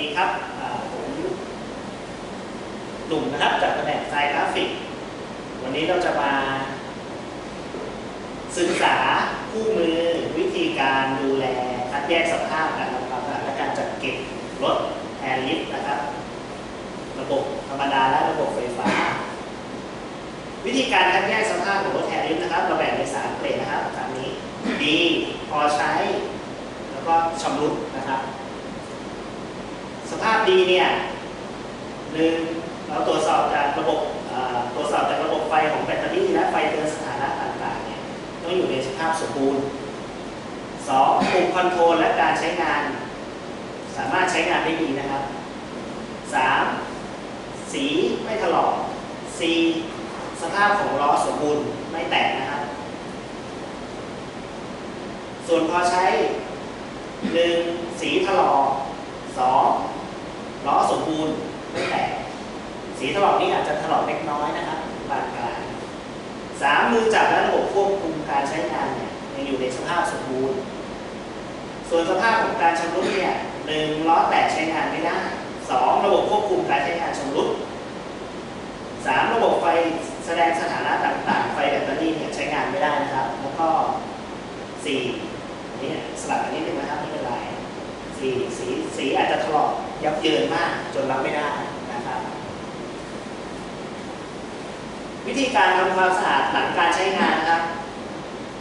ดีครับ ผมหนุ่มนะครับจากแผนกไซกราฟิก วันนี้เราจะมา ศึกษาคู่มือวิธีการดูแลคัดแยกสภาพการทำความสะอาดและการจัดเก็บรถแอร์ลิฟต์นะครับ ระบบธรรมดาและระบบไฟฟ้า วิธีการคัดแยกสภาพของรถแอร์ลิฟต์นะครับ เราแบ่งเป็นสามเกรดนะครับตามนี้ดีพอใช้ แล้วก็ชำรุดนะครับ สภา พดีเนี่ยหนึ่งเราตรวจสอบจากระบบตรวจสอบจากระบบไฟของแบตเตอรี่และไฟเตือนสถานะต่างๆเนี่ยต้องอยู่ในสภาพสมบูรณ์สองปุ่มคอนโทรลและการใช้งาน สามารถใช้งานได้ดีนะครับสามสีไม่ถลอกสี่สภาพของล้อสมบูรณ์ไม่แตกนะครับ ส่วนพอใช้หนึ่งสีถลอกสอง ล้อสมบูรณ์ไม่แตกสีถลอกนี่อาจจะถลอกเล็กน้อยนะครับปานกลางสามมือจับและระบบควบคุมการใช้งานเนี่ยยังอยู่ในสภาพสมบูรณ์ ส่วนสภาพของการชำรุดเนี่ยหนึ่งล้อแตกใช้งานไม่ได้สองระบบควบคุมการใช้งานชำรุดสามระบบไฟแสดงสถานะต่างๆ ไฟแบตเตอรี่เนี่ยใช้งานไม่ได้นะครับ แล้วก็สี่อันนี้เนี่ยสลับอันนี้เป็นงนะครับไม่เป็นไรสี่สีสีอาจจะถลอกยับเยินมากจนรับไม่ได้นะครับ วิธีการทำความสะอาดหลังการใช้งานนะครับ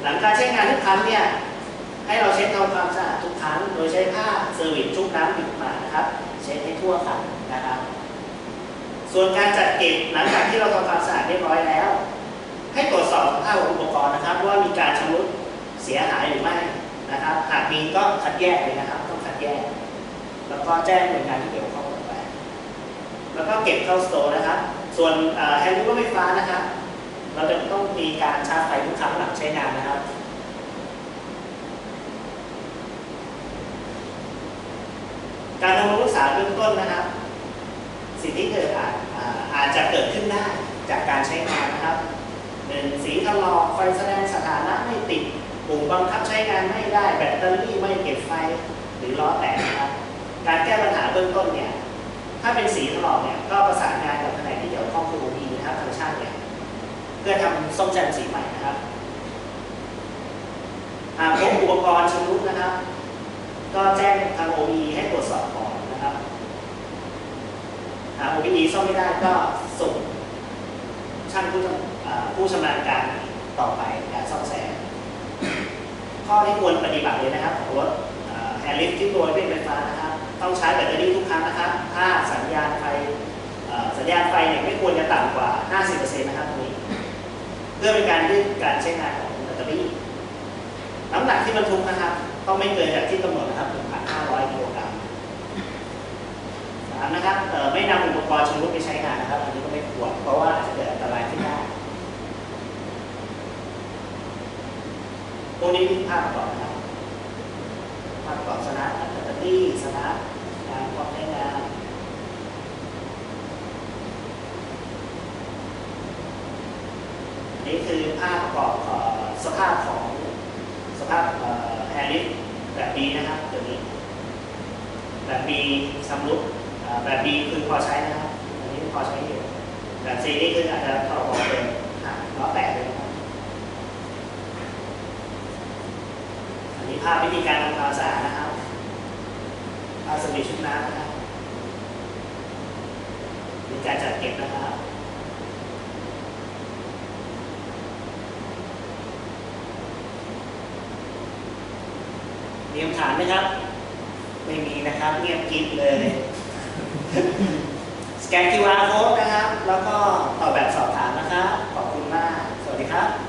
หลังการใช้งานทุกครั้งเนี่ยให้เราเช็ดทำความสะอาดทุกครั้ง โดยใช้ผ้าเซอร์วิสชุบน้ำบิดมานะครับ เช็ดให้ทั่วกันนะครับ ส่วนการจัดเก็บหลังจากที่เราทำความสะอาดเรียบร้อยแล้ว ให้ตรวจสอบสภาพของอุปกรณ์นะครับ ว่ามีการชำรุดเสียหายหรือไม่นะครับ หากมีก็คัดแยกเลยนะครับ ต้องคัดแยก แล้วก็แจ้งหน่วยงานที่เกี่ยวข้องลงไป แล้วก็เก็บเข้าสโตร์นะครับ ส่วนแฮนด์รถไฟฟ้านะครับ เราจะต้องมีการชาร์จไฟทุกครั้งหลังใช้งานนะครับการทำความรักษาเบื้องต้นนะครับ สิ่งที่เกิดอาจอาจจะเกิดขึ้นได้จากการใช้งานนะครับหนึ่งสีถลอกไฟแสดงสถานะไม่ติดปุ่มบังคับใช้งานไม่ได้แบตเตอรี่ไม่เก็บไฟหรือล้อแตกนะครับ การแก้ปัญหาเบื้องต้นเนี่ย ถ้าเป็นสีถลอกเนี่ยก็ประสานงานกับแผน องคือ OE นะครับทางช่างเนี่ยเพื่อทำซ่อมแซมสีใหม่นะครับหากพบอุปกรณ์ชำรุดนะครับ ก็แจ้งทาง OE ให้ตรวจสอบก่อนนะครับหาก OE ซ่อมไม่ได้ก็ส่งช่างผู้ชำอ่าผู้ชำนาญการต่อไปการซ่อมแซมข้อที่ควรปฏิบัติเลยนะครับของรถแฮร์ลิฟที่ตัวเป็นไฟฟ้านะครับ ต้องใช้แบตเตอรี่ทุกครั้งนะครับ ถ้าสัญญาณไฟ ควรจะต่ำกว่า 50%นะครับตรงนี้ เพื่อเป็นการยืดการใช้งานของแบตเตอรี่ น้ำหนักที่บรรทุกนะครับ ต้องไม่เกินจากที่กำหนดนะครับ1,500กิโลกรัมสามนะครับไม่นำอุปกรณ์ชำรุดไปใช้งานนะครับ อันนี้ก็ไม่ควรเพราะว่าอาจจะเกิดอันตรายขึ้นได้พวกนี้มีภาพประกอบนะครับภาพประกอบสนะแบตเตอรี่สนะงานความใช้งาน นี่คือภาพประกอบเอ่อสภาพของสภาพแฮร์ริสแบบบีนะครับตัวนี้ แบบบีชำรุดแบบบีคือพอใช้นะครับอันนี้พอใช้อยู่แบบซีนี่คืออาจจะถลอกเป็นหักล้อแตกเลยนะครับอันนี้ภาพวิธีการทำความสะอาดนะครับภาพสวิตช์ชุบน้ำนะครับมีการจัดเก็บนะครับ มีคำถามไหมครับ ไม่มีนะครับ เงียบกิ๊บเลย สแกน QR code นะครับ แล้วก็ตอบแบบสอบถามนะครับ ขอบคุณมาก สวัสดีครับ